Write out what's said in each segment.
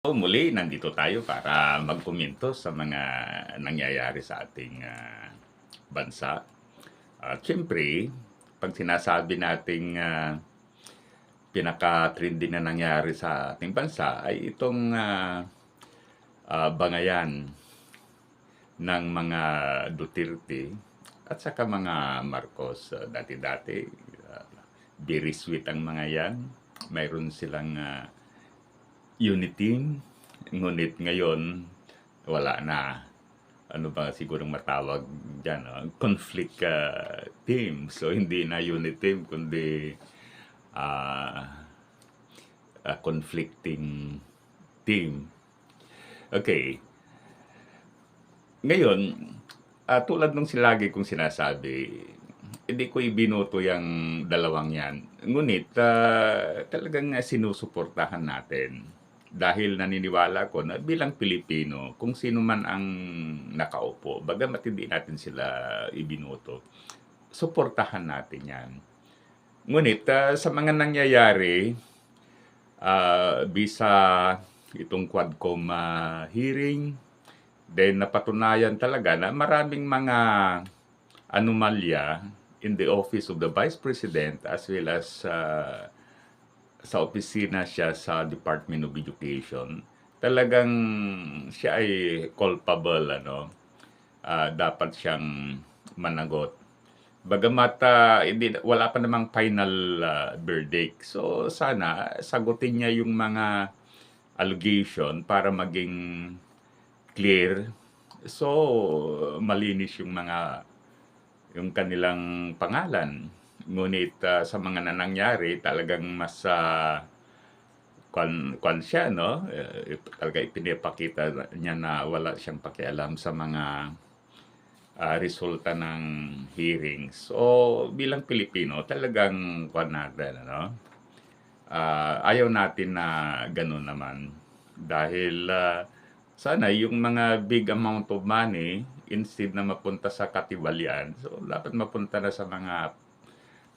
So, muli, nandito tayo para magkomento sa mga nangyayari sa ating ah, bansa. At syempre, pag sinasabi nating ah, pinaka-trending na nangyari sa ating bansa ay itong ah, ah, bangayan ng mga Duterte at saka mga Marcos. Ah, dati-dati, ah, very sweet ang mga yan. Mayroon silang ah, unit team. Ngunit ngayon, wala na. Ano ba sigurong matawag dyan? no? Conflict ah, team. So, hindi na unit team, kundi ah, ah, conflicting team. Okay. Ngayon, ah, tulad nung silagi kong sinasabi, hindi ko ibinoto yung dalawang yan. Ngunit, ah, talagang sinusuportahan natin dahil naniniwala ko na bilang Pilipino, kung sino man ang nakaupo, bagamat hindi natin sila ibinoto, suportahan natin yan. Ngunit ah, sa mga nangyayari, ah, bisa itong Quadcom ah, hearing, then napatunayan talaga na maraming mga anomalya in the office of the Vice President as well as ah, sa opisina siya sa Department of Education, talagang siya ay culpable, ano, Ah, dapat siyang managot. Bagamat ah, hindi, wala pa namang final ah, verdict. So sana sagutin niya yung mga allegation para maging clear. So malinis yung mga yung kanilang pangalan. Ngunit ah, sa mga na nangyari, talagang mas uh, kwan, kwan siya, no? Ip- talaga ipinapakita niya na wala siyang pakialam sa mga ah, resulta ng hearings. So, bilang Pilipino, talagang kwan natin, ano? Ah, ayaw natin na ganun naman. Dahil ah, sana yung mga big amount of money, instead na mapunta sa katiwalian, so dapat mapunta na sa mga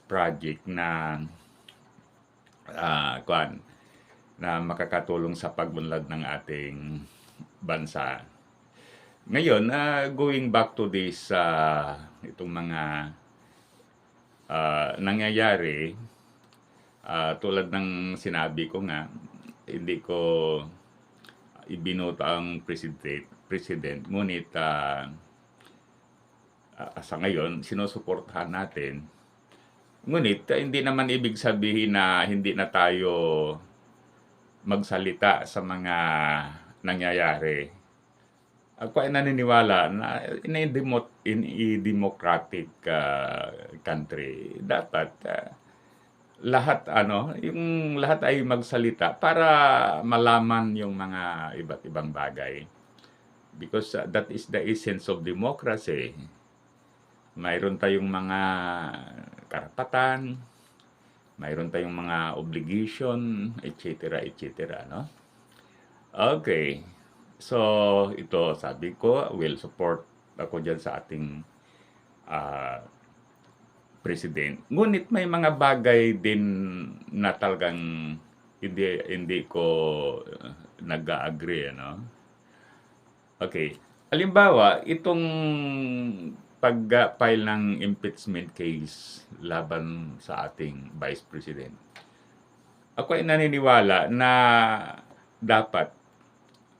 project na ah kwan na makakatulong sa pagunlad ng ating bansa. Ngayon, ah, going back to this ah, itong mga ah, nangyayari ah, tulad ng sinabi ko nga hindi ko ibinoto ang president president ngunit ah, ah, sa ngayon sinusuportahan natin Ngunit ah, hindi naman ibig sabihin na hindi na tayo magsalita sa mga nangyayari. Ako ay naniniwala na in a, demo, in a democratic ah, country, dapat ah, lahat ano, yung lahat ay magsalita para malaman yung mga iba't ibang bagay. Because ah, that is the essence of democracy mayroon tayong mga karapatan, mayroon tayong mga obligation, etc., etc., no? Okay. So, ito, sabi ko, will support ako dyan sa ating ah, president. Ngunit may mga bagay din na talagang hindi, hindi ko uh, nag-agree, ano? Okay. Halimbawa, itong pag-file ng impeachment case laban sa ating Vice President. Ako ay naniniwala na dapat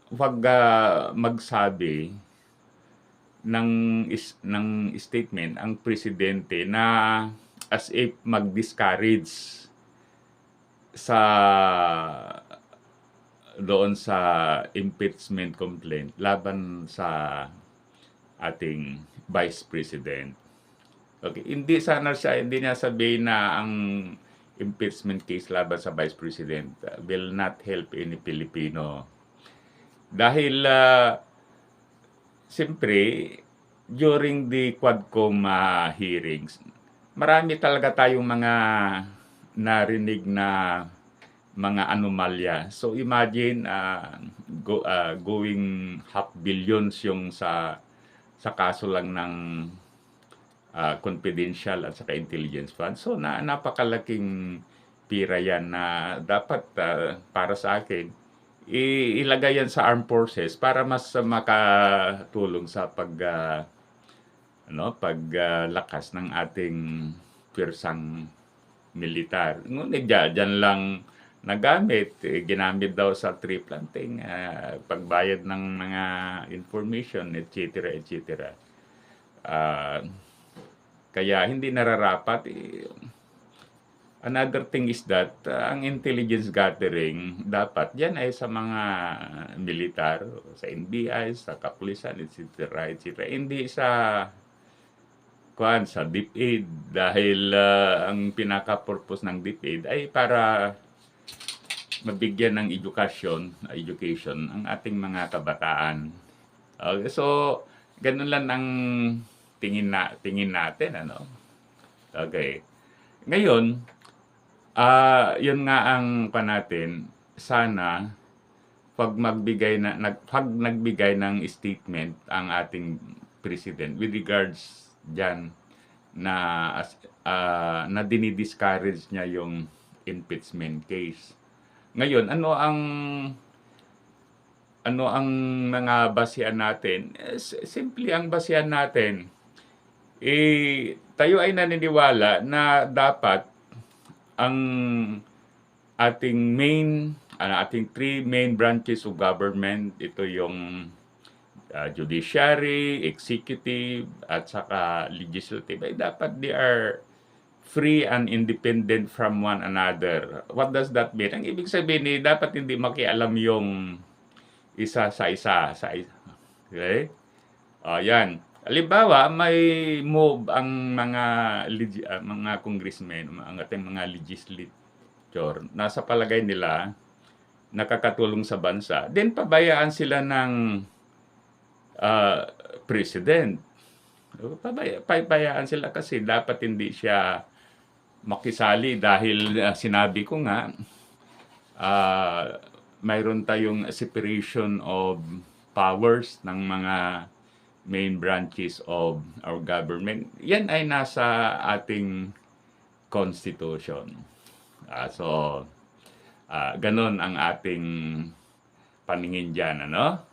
wag ah, magsabi ng is, ng statement ang presidente na as if mag-discourage sa doon sa impeachment complaint laban sa ating Vice President. Okay, hindi sana siya, hindi niya sabihin na ang impeachment case laban sa Vice President will not help any Filipino. Dahil, uh, siyempre, during the Quadcom uh, hearings, marami talaga tayong mga narinig na mga anomalya. So imagine uh, go, uh, going half billions yung sa sa kaso lang ng ah, confidential at saka intelligence fund. So na napakalaking pira yan na dapat ah, para sa akin ilagay yan sa armed forces para mas makatulong sa pag ah, ano, paglakas ng ating pirsang militar. Ngunit dyan lang nagamit, eh, ginamit daw sa tree planting, ah, pagbayad ng mga information, etc. etc. Ah, kaya hindi nararapat. eh, Another thing is that uh, ang intelligence gathering dapat yan ay sa mga militar, sa NBI, sa kapulisan, etc. etc. Hindi sa kuan sa DepEd dahil uh, ang pinaka-purpose ng DepEd ay para mabigyan ng edukasyon, education ang ating mga kabataan. Okay, so ganun lang ang tingin na tingin natin ano. Okay. Ngayon, Ah, yun nga ang pa natin, sana pag magbigay na nag pag nagbigay ng statement ang ating president with regards diyan na ah, na dinidiscourage niya yung impeachment case. Ngayon, ano ang ano ang mga basihan natin? Eh, simple ang basihan natin. Eh, tayo ay naniniwala na dapat ang ating main, ano, ating three main branches of government, ito yung uh, judiciary, executive, at saka legislative, ay dapat they are free and independent from one another. What does that mean? Ang ibig sabihin ni dapat hindi makialam yung isa sa isa sa isa. Okay? Ayan. Halimbawa, may move ang mga legi- ah, mga congressmen, ang ating mga legislature, nasa palagay nila nakakatulong sa bansa. Then pabayaan sila ng ah, president. Pabaya, pabayaan sila kasi dapat hindi siya makisali dahil ah, sinabi ko nga ah, mayroon tayong separation of powers ng mga main branches of our government. Yan ay nasa ating constitution. Ah, so, ah, ganun ang ating paningin dyan, ano?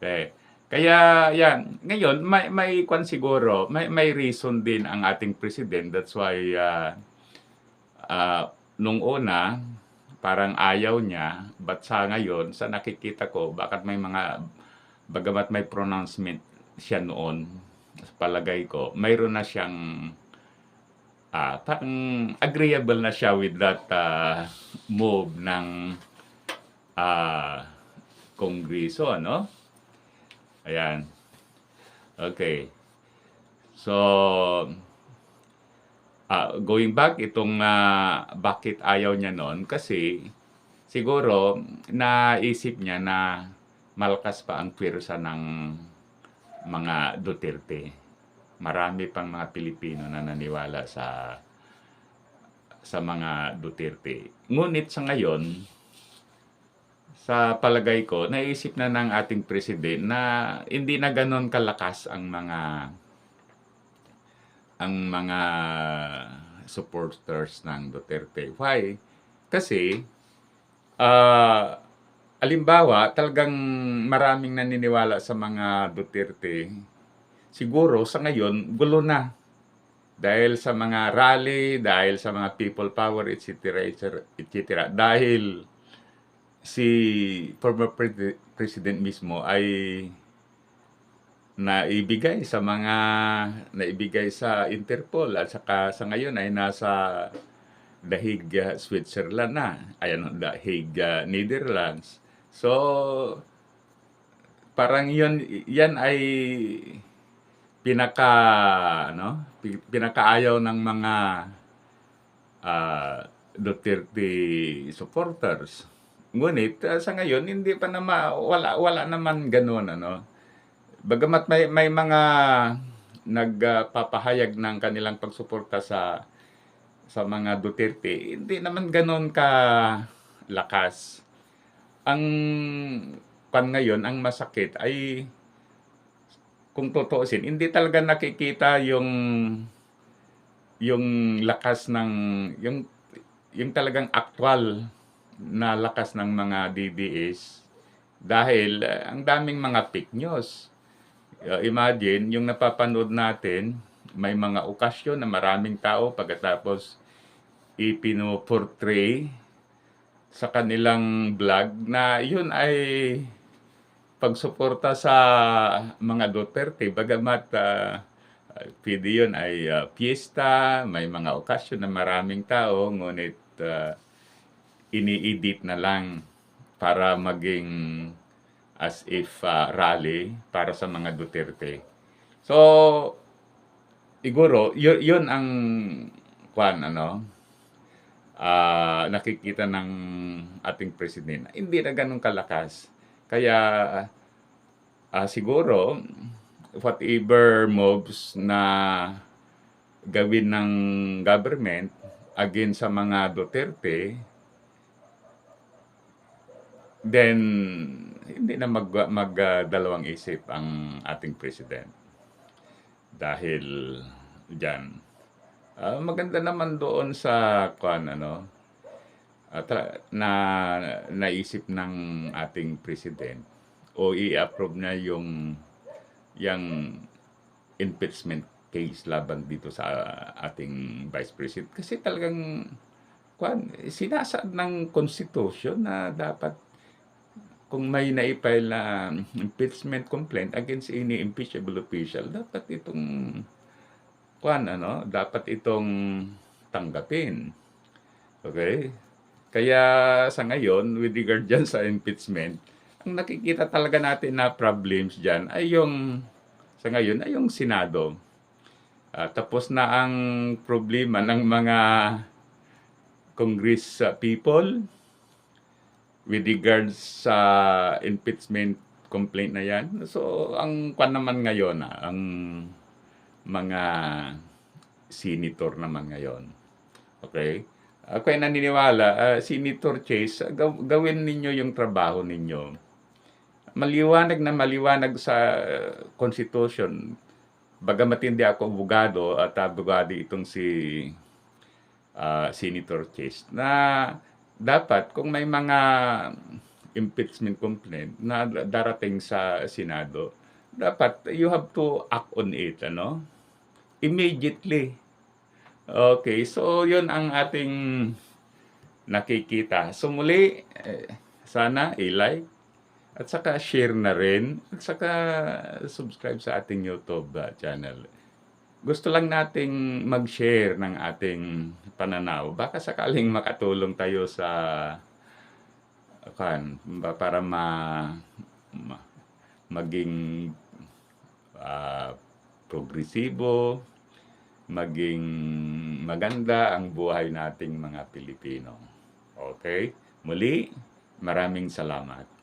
Okay. Kaya, yan. Ngayon, may, may kwan siguro, may, may reason din ang ating president. That's why, ah, ah, nung una, parang ayaw niya, but sa ngayon, sa nakikita ko, bakit may mga, bagamat may pronouncement siya noon, sa palagay ko, mayroon na siyang, parang agreeable na siya with that ah, move ng ah, kongreso, ano? Ayan. Okay. So, ah, going back, itong ah, bakit ayaw niya noon, kasi siguro naisip niya na malakas pa ang pwersa ng mga Duterte. Marami pang mga Pilipino na naniwala sa sa mga Duterte. Ngunit sa ngayon, sa palagay ko, naisip na ng ating president na hindi na ganon kalakas ang mga ang mga supporters ng Duterte. Why? Kasi ah alimbawa, talagang maraming naniniwala sa mga Duterte. Siguro sa ngayon, gulo na. Dahil sa mga rally, dahil sa mga people power, etc. etc. Dahil si former pre- president mismo ay naibigay sa mga naibigay sa Interpol at saka sa ngayon ay nasa The Hague, uh, Switzerland na. Ayan, The Hague, uh, Netherlands. So, parang yun, yan ay pinaka, ano, pi- pinakaayaw ng mga ah, Duterte supporters. Ngunit ah, sa ngayon hindi pa naman wala wala naman ganoon ano. Bagamat may may mga nagpapahayag ng kanilang pagsuporta sa sa mga Duterte, hindi naman ganoon ka lakas. Ang pan ngayon, ang masakit ay kung tutuusin, hindi talaga nakikita yung yung lakas ng yung yung talagang aktwal na lakas ng mga DDS Dahil uh, ang daming mga fake news. Uh, imagine, yung napapanood natin, may mga okasyon na maraming tao pagkatapos ipinoportray sa kanilang vlog na yun ay pagsuporta sa mga Duterte. Bagamat uh, pwede yun ay uh, piyesta, may mga okasyon na maraming tao, ngunit uh, ini-edit na lang para maging as if uh, rally para sa mga Duterte. So, siguro, yun, yun ang kwan, ano, ah, nakikita ng ating presidente. Hindi na ganun kalakas. Kaya, ah, siguro, whatever moves na gawin ng government against sa mga Duterte, then hindi na mag, mag ah, dalawang isip ang ating president. Dahil diyan ah, maganda naman doon sa kwan ano at na naisip ng ating president o i-approve na yung yung impeachment case laban dito sa ating vice president kasi talagang kwan sinasaad ng constitution na dapat kung may naipile na impeachment complaint against any impeachable official dapat itong kwan ano dapat itong tanggapin. Okay? Kaya sa ngayon with regard dyan sa impeachment ang nakikita talaga natin na problems dyan ay yung sa ngayon ay yung Senado. Ah, tapos na ang problema ng mga Congress uh, people with regards sa impeachment complaint na yan. So, ang kwan naman ngayon, ah, ang mga senator naman ngayon. Okay? Ako ay naniniwala, ah, Senator Chase, ah, gaw- gawin ninyo yung trabaho ninyo. Maliwanag na maliwanag sa ah, Constitution. Bagamat hindi ako abogado at abogado itong si ah, Senator Chase na dapat kung may mga impeachment complaint na darating sa Senado, dapat you have to act on it, ano? Immediately. Okay, so yun ang ating nakikita. So muli, eh, sana i-like at saka share na rin at saka subscribe sa ating YouTube uh, channel. Gusto lang nating mag-share ng ating pananaw. Baka sakaling makatulong tayo sa kan para ma, ma maging ah, progresibo, maging maganda ang buhay nating mga Pilipino. Okay? Muli, maraming salamat.